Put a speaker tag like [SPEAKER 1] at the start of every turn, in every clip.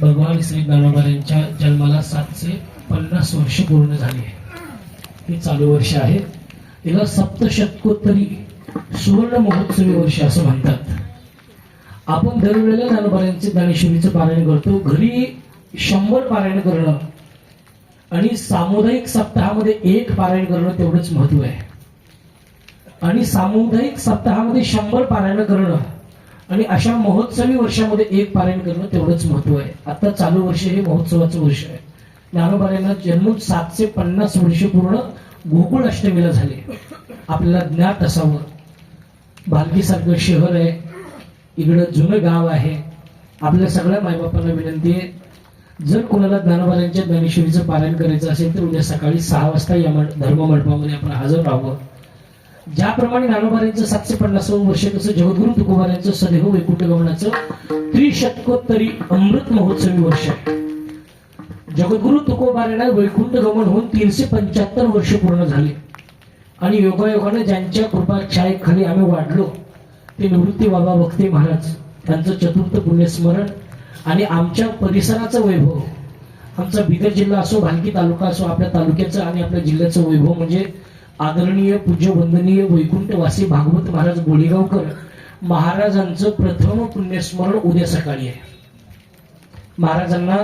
[SPEAKER 1] भगवान श्री ज्ञानोबा यांच्या जन्माला सातशे पन्नास वर्ष पूर्ण झाली. आहे हे चालू वर्ष आहे. याला सप्तशतकोत्तरी सुवर्ण महोत्सवी वर्ष असं म्हणतात. आपण दरवेळेला ज्ञानोबाऱ्यांचे ज्ञानेश्वरीचं पारायण करतो. घरी शंभर पारायण करणं आणि सामुदायिक सप्ताहामध्ये एक पारायण करणं तेवढंच महत्त्व आहे. आणि सामुदायिक सप्ताहामध्ये शंभर पारायण करणं आणि अशा महोत्सवी वर्षामध्ये एक पारायण करणं तेवढंच महत्त्व आहे. आता चालू वर्ष हे महोत्सवाचं वर्ष आहे. ज्ञानोबा यांना जन्म सातशे पन्नास वर्ष पूर्ण गोकुळ अष्टमीला झाले. आपल्याला ज्ञात असावं. भालकीसारखं शहर आहे. इकडं जुनं गाव आहे. आपल्या सगळ्या मायबापांना विनंती आहे जर कोणाला ज्ञानोबाऱ्यांच्या ज्ञानेश्वरीचं पारायण करायचं असेल तर उद्या सकाळी सहा वाजता या धर्म मंडपामध्ये आपण हजर राहावं. ज्याप्रमाणे ज्ञानोबाऱ्यांचं सातशे पन्नासावं वर्ष तसं जगद्गुरु तुकोबाऱ्यांचं सदैव वैकुंठ गमनाचं त्रिशतकोत्तरी अमृत महोत्सवी वर्ष आहे. जगद्गुरु तुकोबाऱ्यांना वैकुंठ गमन होऊन तीनशे पंच्याहत्तर वर्ष पूर्ण झाले. आणि योगायोगाने ज्यांच्या कृपा छायेखाली आम्ही वाढलो ते निवृत्ती बाबा भक्ते महाराज. त्यांचं चतुर्थ पुण्यस्मरण आणि आमच्या परिसराचं वैभव. आमचा बिदर जिल्हा असो भालकी तालुका असो आपल्या तालुक्याचं आणि आपल्या जिल्ह्याचं वैभव म्हणजे आदरणीय पूज्य वंदनीय वैकुंठवासी भागवत महाराज गोळीगावकर महाराजांचं प्रथम पुण्यस्मरण उद्या सकाळी आहे. महाराजांना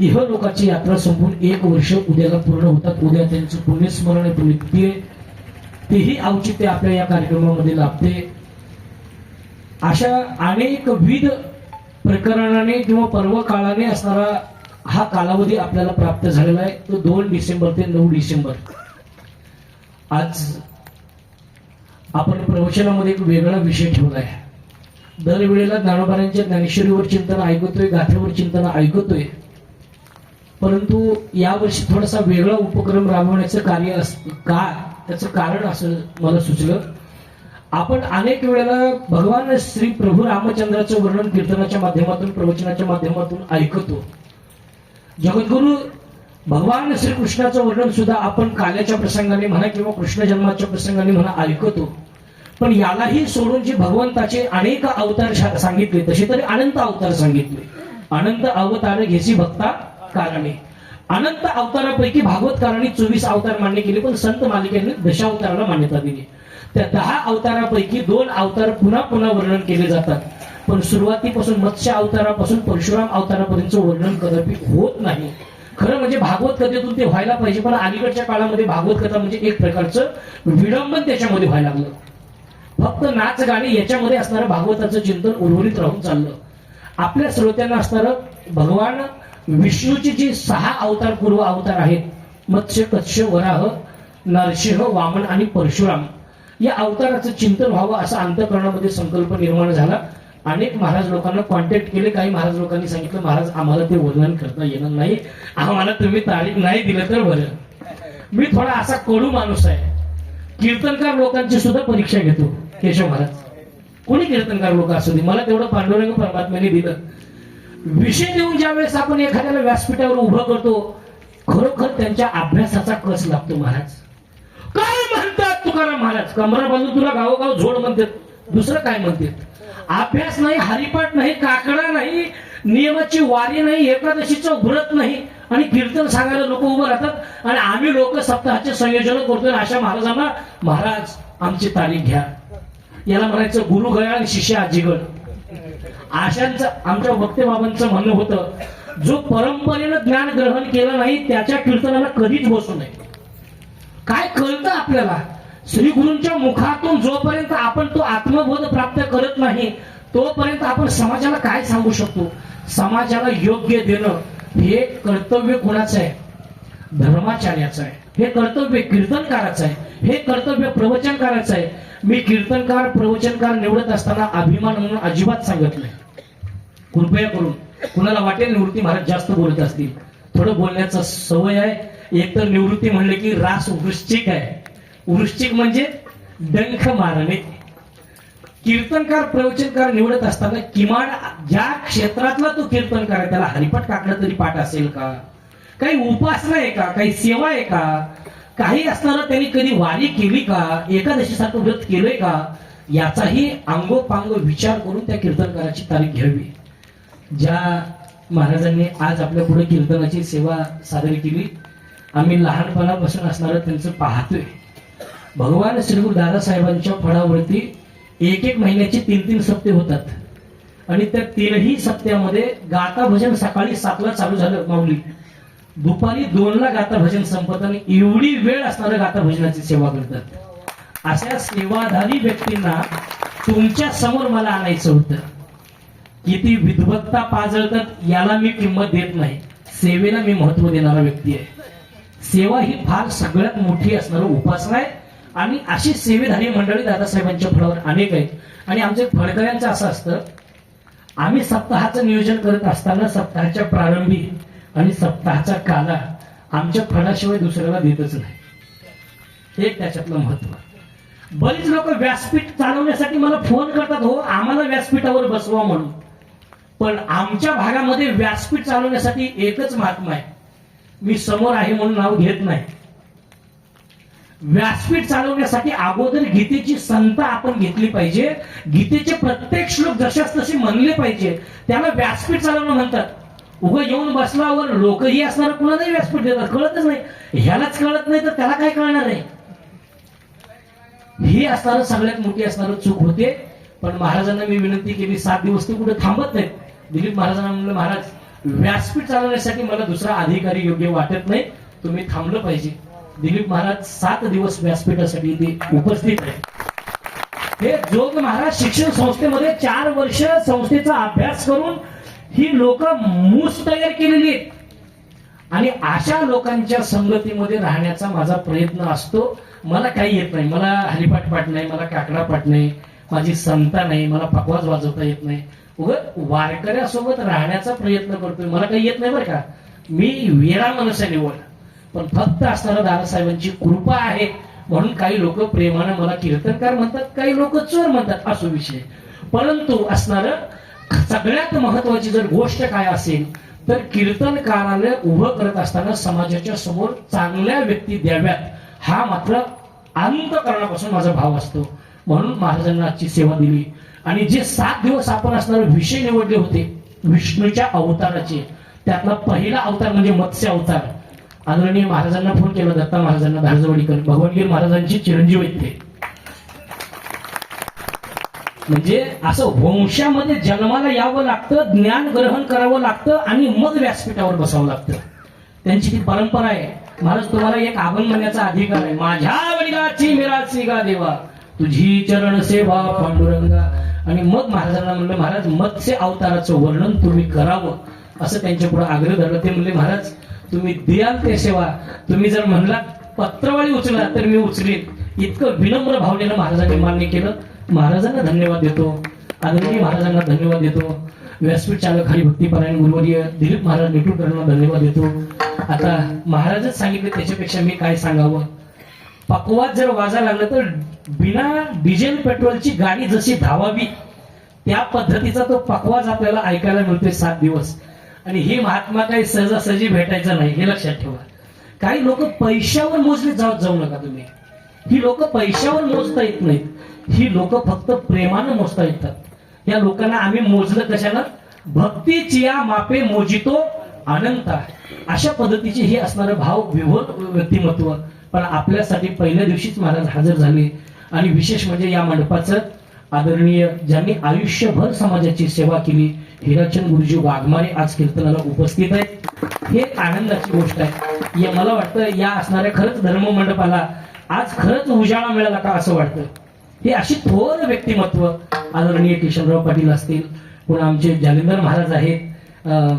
[SPEAKER 1] इह लोकाची यात्रा संपून एक वर्ष उद्याला पूर्ण होतात. उद्या त्यांचं पुण्यस्मरण प्रीती तेही औचित्य आपल्या या कार्यक्रमामध्ये लाभते. अशा अनेक विध प्रकरणाने किंवा पर्व काळाने असणारा हा कालावधी आपल्याला प्राप्त झालेला आहे. तो दोन डिसेंबर ते नऊ डिसेंबर. आज आपण प्रवचनामध्ये एक वेगळा विषय ठेवला आहे. दरवेळेला ज्ञानोबारांच्या ज्ञानेश्वरीवर चिंतन ऐकतोय गाथेवर चिंतन ऐकतोय. परंतु यावर्षी थोडासा वेगळा उपक्रम राबवण्याचं कार्य अस का त्याचं कारण असं मला सुचलं. आपण अनेक वेळेला भगवान श्री प्रभू रामचंद्राचं वर्णन कीर्तनाच्या माध्यमातून प्रवचनाच्या माध्यमातून ऐकतो. जगद्गुरु भगवान श्रीकृष्णाचं वर्णन सुद्धा आपण काल्याच्या प्रसंगाने म्हणा किंवा कृष्ण जन्माच्या प्रसंगाने म्हणा ऐकतो. पण यालाही सोडून जे भगवंताचे अनेक अवतार सांगितले तसे तरी अनंत अवतार सांगितले. अनंत अवतार घेसी भक्ता कारणे. अनंत अवतारापैकी भागवतकारांनी चोवीस अवतार मान्य केले पण संत मालिकेने दशावताराला मान्यता दिली. त्या दहा अवतारापैकी दोन अवतार पुन्हा पुन्हा वर्णन केले जातात. पण सुरुवातीपासून मत्स्य अवतारापासून परशुराम अवतारापर्यंत वर्णन कदापि होत नाही. खरं म्हणजे भागवत कथेतून ते व्हायला पाहिजे पण अलीकडच्या काळामध्ये भागवत कथा म्हणजे एक प्रकारचं विडंबन त्याच्यामध्ये व्हायला लागलं. फक्त नाच गाणे याच्यामध्ये असणारं भागवताचं चिंतन उर्वरित राहून चाललं. आपल्या श्रोत्यांना असणारं भगवान विष्णूचे जे सहा अवतार पूर्व अवतार आहेत मत्स्य कच्छ वराह नरसिंह वामन आणि परशुराम या अवताराचं चिंतन व्हावं असा अंतकरणामध्ये संकल्प निर्माण झाला. अनेक महाराज लोकांना कॉन्टॅक्ट केले काही महाराज लोकांनी सांगितलं महाराज आम्हाला ते वर्णन करता येणार नाही. आम्हाला तुम्ही तारीख नाही दिलं तर बरं. मी थोडा असा कडू माणूस आहे. कीर्तनकार लोकांची सुद्धा परीक्षा घेतो केशव महाराज. कोणी कीर्तनकार लोक असू दे मला तेवढं पांडुरंग परमात्म्याने दिलं. विषय देऊन ज्या वेळेस आपण एखाद्याला व्यासपीठावर उभं करतो खरोखर त्यांच्या अभ्यासाचा कस लागतो महाराज? काय म्हणतात तुकाराम महाराज? कमरा बाजू तुला गावोगाव झोड म्हणतात दुसरं काय म्हणतात? अभ्यास नाही हरिपाठ नाही काकडा नाही नियमाची वारी नाही एकादशीचं व्रत नाही. आणि कीर्तन सांगायला लोक उभं राहतात. आणि आम्ही लोक सप्ताहाचे संयोजन करतोय अशा महाराजांना महाराज आमची तारीख घ्या. याला म्हणायचं गुरु गया आणि शिष्य आजीगड आशांचं आमच्या वक्ते बाबांचं म्हणणं होतं जो परंपरेनं ज्ञान ग्रहण केलं नाही त्याच्या कीर्तनाला कधीच बसू नये. काय कळतं आपल्याला? श्री गुरूंच्या मुखातून जोपर्यंत आपण तो आत्मबोध प्राप्त करत नाही तोपर्यंत आपण समाजाला काय सांगू शकतो? समाजाला योग्य देणं हे कर्तव्य कोणाचं आहे? धर्माचार्याचं आहे. हे कर्तव्य कीर्तनकाराचं आहे. हे कर्तव्य प्रवचनकाराचं आहे. मी कीर्तनकार प्रवचनकार निवडत असताना अभिमान म्हणून अजिबात सांगत नाही. कृपया करून कुणाला वाटेल निवृत्ती महाराज जास्त बोलत असतील. थोडं बोलण्याचा सवय आहे. एकतर निवृत्ती म्हणले की रास वृश्चिक आहे. वृश्चिक म्हणजे डंख मारणे. कीर्तनकार प्रवचनकार निवडत असताना किमान ज्या क्षेत्रातला तो कीर्तनकार आहे त्याला हरिपाठ काकडं तरी पाठ असेल का? काही उपासना आहे का? काही सेवा आहे का? काही असताना त्यांनी कधी वारी केली का? एकादशीसारखं व्रत केलंय का? याचाही अंगोपांग विचार करून त्या कीर्तनकाराची तारीख घ्यावी. ज्या महाराजांनी आज आपल्या पुढे कीर्तनाची सेवा सादर केली आम्ही लहानपणापासून असणारं त्यांचं पाहतोय. भगवान श्रीगुरु दादासाहेबांच्या फळावरती एक एक महिन्याचे तीन तीन सप्ते होतात. आणि त्या तीनही सप्त्यामध्ये गाता भजन सकाळी सातला चालू झालं माऊली. दुपारी दोनला गाता भजन संपत आणि एवढी वेळ असणाऱ्या गाता भजनाची सेवा करतात. अशा सेवाधारी व्यक्तींना तुमच्यासमोर मला आणायचं होतं. किती विद्वत्ता पाजळतात याला मी किंमत देत नाही. सेवेला मी महत्त्व देणारा व्यक्ती आहे. सेवा ही फार सगळ्यात मोठी असणारं उपासना आहे. आणि अशी सेवेधारी मंडळी दादासाहेबांच्या फळावर अनेक आहेत. आणि आमचे फडकऱ्यांचं असं असतं आम्ही सप्ताहाचं नियोजन करत असताना सप्ताहाच्या प्रारंभी आणि सप्ताहाचा काला आमच्या फळाशिवाय दुसऱ्याला देतच नाही. हे त्याच्यातलं महत्त्व बरीच लोक व्यासपीठ चालवण्यासाठी मला फोन करतात हो आम्हाला व्यासपीठावर बसवा म्हणून. पण आमच्या भागामध्ये व्यासपीठ चालवण्यासाठी एकच महात्मा आहे. मी समोर आहे म्हणून नाव घेत नाही. व्यासपीठ चालवण्यासाठी अगोदर गीतेची संत आपण घेतली पाहिजे. गीतेचे प्रत्येक श्लोक जशाच तसे म्हणले पाहिजे. त्याला व्यासपीठ चालवणं म्हणतात. उभं येऊन बसल्यावर लोकही असणार कुणालाही व्यासपीठ देतात कळतच नाही. ह्यालाच कळत नाही तर त्याला काय कळणार आहे ही असणार सगळ्यात मोठी असणारं चूक होते. पण महाराजांना मी विनंती केली सात दिवस ते कुठे थांबत नाहीत दिलीप महाराजांना म्हणलं महाराज व्यासपीठ चालवण्यासाठी मला दुसरा अधिकारी योग्य वाटत नाही. तुम्ही थांबलं पाहिजे. दिलीप महाराज सात दिवस व्यासपीठासाठी इथे उपस्थित आहे हे जोग महाराज शिक्षण संस्थेमध्ये चार वर्ष संस्थेचा अभ्यास करून ही लोक मूस तयार केलेली आहेत. आणि अशा लोकांच्या संगतीमध्ये राहण्याचा माझा प्रयत्न असतो. मला काही येत नाही. मला हरिपाठ पाठ नाही मला काकडा पाठ नाही माझी संता नाही मला पकवाज वाजवता येत नाही. उगत वारकऱ्यासोबत राहण्याचा प्रयत्न करतोय. मला काही येत नाही बरं का? मी वेळा मनसा निवड पण फक्त असताना दादासाहेबांची कृपा आहे. म्हणून काही लोक प्रेमानं मला कीर्तनकार म्हणतात काही लोक चोर म्हणतात असो विषय. परंतु असणार सगळ्यात महत्वाची जर गोष्ट काय असेल तर कीर्तनकाराने उभं करत असताना समाजाच्या समोर चांगल्या व्यक्ती द्याव्यात. हा मात्र अंतकरणापासून माझा भाव असतो. म्हणून महाराजांना आजची सेवा दिली. आणि जे सात दिवस आपण असणारे विषय निवडले होते विष्णूच्या अवताराचे त्यातला पहिला अवतार म्हणजे मत्स्य अवतार. आदरणीय महाराजांना फोन केला दत्ता महाराजांना धारजवाडीकर भगवानगीर महाराजांची चिरंजीव येते म्हणजे असं वंशामध्ये जन्माला यावं लागतं ज्ञान ग्रहण करावं लागतं आणि मग व्यासपीठावर बसावं लागतं. त्यांची ती परंपरा आहे. महाराज तुम्हाला एक आगमन म्हणण्याचा अधिकार आहे. माझ्या वडिलाची मिराची गा देवा तुझी चरण सेवा पांडुरंगा. आणि मग महाराजांना म्हणलं महाराज मत्स्य अवताराचं वर्णन तुम्ही करावं. असं त्यांच्या पुढे आग्रह धरलं. ते म्हणले महाराज तुम्ही द्याल ते सेवा. तुम्ही जर म्हणला पत्रवाळी उचला तर मी उचलेन. इतकं विनम्र भावनेनं महाराजांनी मान्य केलं. महाराजांना धन्यवाद देतो. आदरणीय महाराजांना धन्यवाद देतो. व्यासपीठ चालक हरिभक्तीपरायण गुरुवर्य दिलीप महाराज नेटूरकरांना धन्यवाद देतो. आता महाराजच सांगितले त्याच्यापेक्षा मी काय सांगावं? पकवात जर वाजा लागलं तर बिना डिझेल पेट्रोलची गाडी जशी धावावी त्या पद्धतीचा तो पकवाज आपल्याला ऐकायला मिळतोय सात दिवस. आणि हे महात्मा काही सहजासहजी भेटायचा नाही हे लक्षात ठेवा. काही लोक पैशावर मोजले जात जाऊ नका तुम्ही. ही लोक पैशावर मोजता येत नाहीत. ही लोक फक्त प्रेमानं मोजता येतात. या लोकांना आम्ही मोजलं कशानं? भक्तीचिया मापे मोजितो अनंत अशा पद्धतीचे हे असणारं भाव विभोर व्यक्तिमत्व. पण आपल्यासाठी पहिल्या दिवशीच महाराज हजर झाले. आणि विशेष म्हणजे या मंडपाचं आदरणीय ज्यांनी आयुष्यभर समाजाची सेवा केली हिराचंद गुरुजी वाघमारे आज कीर्तनाला उपस्थित आहेत. हे आनंदाची गोष्ट आहे. या मला वाटतं या असणाऱ्या खरंच धर्म मंडपाला आज खरंच उजाळा मिळाला का असं वाटतं? हे अशी थोर व्यक्तिमत्व आदरणीय किशनराव पाटील असतील पुन्हा आमचे जालिंदर महाराज आहेत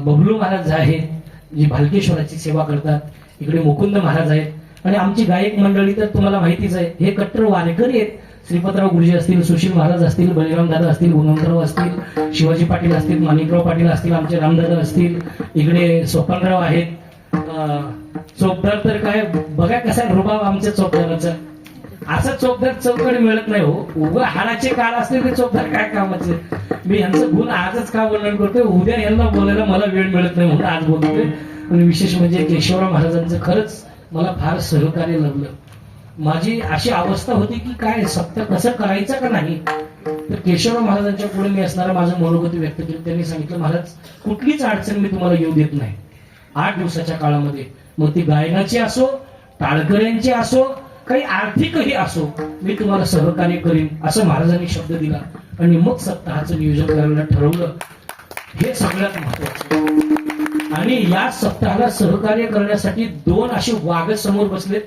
[SPEAKER 1] बबलू महाराज आहेत जे भालकेश्वराची सेवा करतात इकडे मुकुंद महाराज आहेत आणि आमची गायक मंडळी तर तुम्हाला माहितीच आहे हे कट्टर वारकरी आहेत. श्रीपतराव गुरुजी असतील सुशील महाराज असतील बळीराम दादा असतील गुणवंतराव असतील शिवाजी पाटील असतील माणिकराव पाटील असतील आमचे रामदादा असतील इकडे सोपानराव आहेत. चौकदार चोपदार तर काय बघा कसा रुबाव रुबाब आमच्या चोपदाराचा असं चोपदार चौकडे मिळत नाही हो. उभं हाडाचे काळ असले ते चोपदार काय कामाचे? मी यांचं गुण आजच का वर्णन करतोय? उद्या यांना बोलायला मला वेळ मिळत नाही म्हणून आज बोलतोय. आणि विशेष म्हणजे केशवराव महाराजांचं खरंच मला फार सहकार्य लाभलं. माझी अशी अवस्था होती की काय सत्य कसं करायचं का नाही? तर केशवराव महाराजांच्या पुढे मी असणारा माझं मनोगत व्यक्त केलं. त्यांनी सांगितलं महाराज कुठलीच अडचण मी तुम्हाला येऊ देत नाही. आठ दिवसाच्या काळामध्ये मग ती गायनाची असो टाळकऱ्यांची असो काही आर्थिकही असो मी तुम्हाला सहकार्य करीन असं महाराजांनी शब्द दिला. आणि मग सप्ताहाचं नियोजन करायला ठरवलं. हे सगळ्यात महत्वाचं आणि या सप्ताहाला सहकार्य करण्यासाठी दोन असे वाघ समोर बसलेत.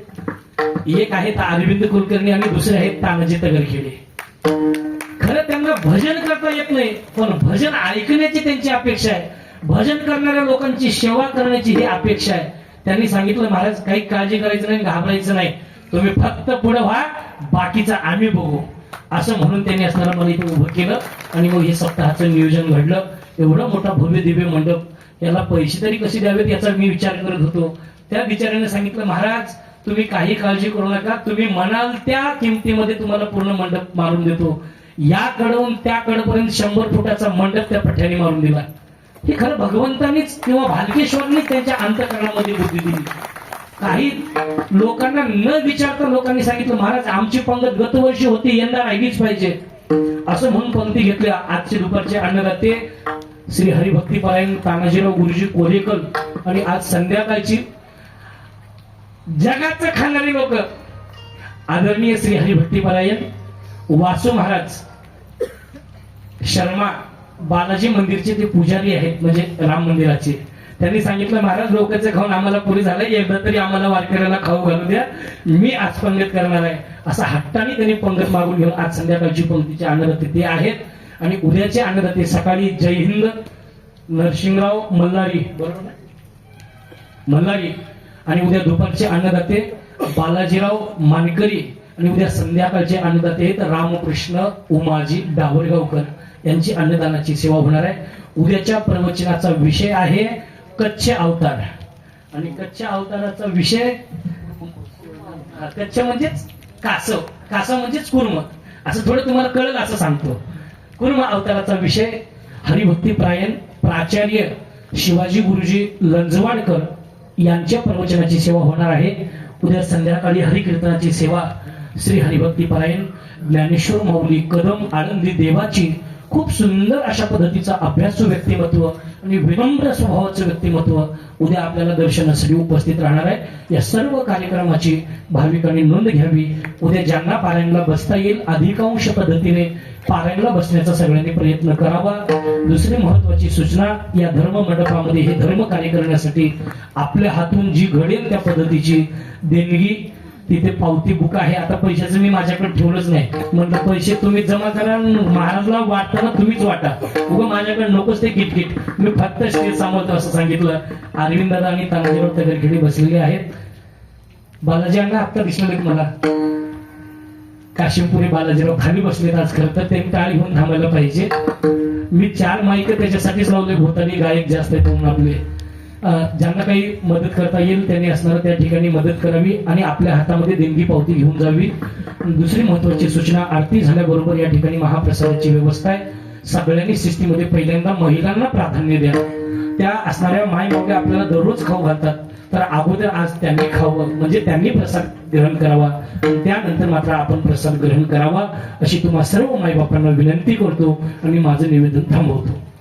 [SPEAKER 1] एक आहेत अरविंद कुलकर्णी आणि दुसरे आहेत तानाजी तगरखेडे खरं त्यांना भजन करता येत नाही पण भजन ऐकण्याची त्यांची अपेक्षा आहे. भजन करणाऱ्या लोकांची सेवा करण्याची ही अपेक्षा आहे. त्यांनी सांगितलं महाराज काही काळजी करायचं नाही घाबरायचं नाही. तुम्ही फक्त पुढे व्हा बाकीचा आम्ही बघू. असं म्हणून त्यांनी असणारा मला इथे उभं केलं आणि मग हे सप्ताहाचं नियोजन घडलं. एवढं मोठा भव्य दिव्य मंडप याला पैसे तरी कसे द्यावेत याचा मी विचार करत होतो. त्या बिचाऱ्याने सांगितलं महाराज तुम्ही काही काळजी करू नका. तुम्ही म्हणाल त्या किमतीमध्ये तुम्हाला पूर्ण मंडप मारून देतो. या कडून त्या शंभर फुटाचा मंडप त्या पठ्याने मारून दिला. हे खरं भगवंतानीच किंवा भालकेश्वरनीच त्यांच्या अंतकरणामध्ये बुद्धी दिली. काही लोकांना न विचारता लोकांनी सांगितलं महाराज आमची पंगत गतवर्षी होती यंदा राहिलीच पाहिजे. असं म्हणून पंक्ती घेतल्या. आजचे दुपारचे अन्नदाते श्री हरिभक्तीपारायण तानाजीराव गुरुजी कोरेकर आणि आज संध्याकाळची जगाचं खाणारी लोक. आदरणीय श्री हरिभक्तीपारायण वासू महाराज शर्मा बालाजी मंदिरचे ते पुजारी आहेत म्हणजे राम मंदिराचे. त्यांनी सांगितलं महाराज लोकांचं खाऊन आम्हाला पुरी झालं एकदा तरी आम्हाला वारकऱ्याला खाऊ घालू द्या. मी आज पंगत करणार आहे. असा हट्टाने त्यांनी पंगत मागून घेऊन आज संध्याकाळची पंक्तीचे अन्नदाते ते आहेत. आणि उद्याचे अन्नदाते सकाळी जय हिंद. नरसिंगराव मल्हारी. बरोबर मल्हारी. आणि उद्या दुपारचे अन्नदाते बालाजीराव मानकरी आणि उद्या संध्याकाळचे अन्नदाते आहेत रामकृष्ण उमाजी डावरगावकर यांची अन्नदानाची सेवा होणार आहे. उद्याच्या प्रवचनाचा विषय आहे कच्चे अवतार. आणि कच्च्या अवताराचा विषय हा, कच्छ म्हणजेच कासव. कासव म्हणजेच कुर्म. असं थोडं तुम्हाला कळलं असं सांगतो. कुर्म अवताराचा विषय हरिभक्तीप्रायण प्राचार्य शिवाजी गुरुजी लंजवाडकर यांच्या प्रवचनाची सेवा होणार आहे. उद्या संध्याकाळी हरिकीर्तनाची सेवा श्री हरिभक्ती परायण ज्ञानेश्वर माऊली कदम आनंदी देवाची खूप सुंदर अशा पद्धतीचा अभ्यासू व्यक्तिमत्व आणि विनम्र स्वभावाचं व्यक्तिमत्व उद्या आपल्याला दर्शनासाठी उपस्थित राहणार आहे. या सर्व कार्यक्रमाची भाविकांनी नोंद घ्यावी. उद्या ज्यांना पारायणला बसता येईल अधिकांश पद्धतीने पारायणला बसण्याचा सगळ्यांनी प्रयत्न करावा. दुसरी महत्वाची सूचना या धर्म मंडपामध्ये हे धर्म कार्य करण्यासाठी आपल्या हातून जी घडेल त्या पद्धतीची देणगी तिथे पावती बुक आहे. आता पैशाचं मी माझ्याकडे ठेवलंच नाही. म्हणलं पैसे तुम्ही जमा करा महाराजला वाटताना तुम्हीच वाटा. उगं माझ्याकडे नकोच ते किटकिट. मी फक्त शेत सांभाळतो असं सांगितलं. अरविंद दादा आणि तानाजीवर तगरखेडी बसलेले आहेत. बालाजी अण्णा आत्ता दिसले मला. काशिमपुरी बालाजीराव खाली बसलेत आज खरं तर. त्यांनी टाळी घेऊन थांबायला पाहिजे. मी चार माईक त्याच्यासाठीच लावले. भोतानी गायक जास्त आहेत म्हणून आपले. ज्यांना काही मदत करता येईल त्यांनी असणार त्या ठिकाणी मदत करावी आणि आपल्या हातामध्ये देणगी पावती घेऊन जावी. दुसरी महत्वाची सूचना आरती झाल्याबरोबर या ठिकाणी महाप्रसादाची व्यवस्था आहे. सगळ्यांनी सिस्टीमध्ये पहिल्यांदा महिलांना प्राधान्य द्या. त्या असणाऱ्या माय मोठ्या आपल्याला दररोज खाऊ घालतात. तर अगोदर आज त्यांनी खावं म्हणजे त्यांनी प्रसाद ग्रहण करावा. त्यानंतर मात्र आपण प्रसाद ग्रहण करावा अशी तुम्हा सर्व माईबापांना विनंती करतो आणि माझं निवेदन थांबवतो.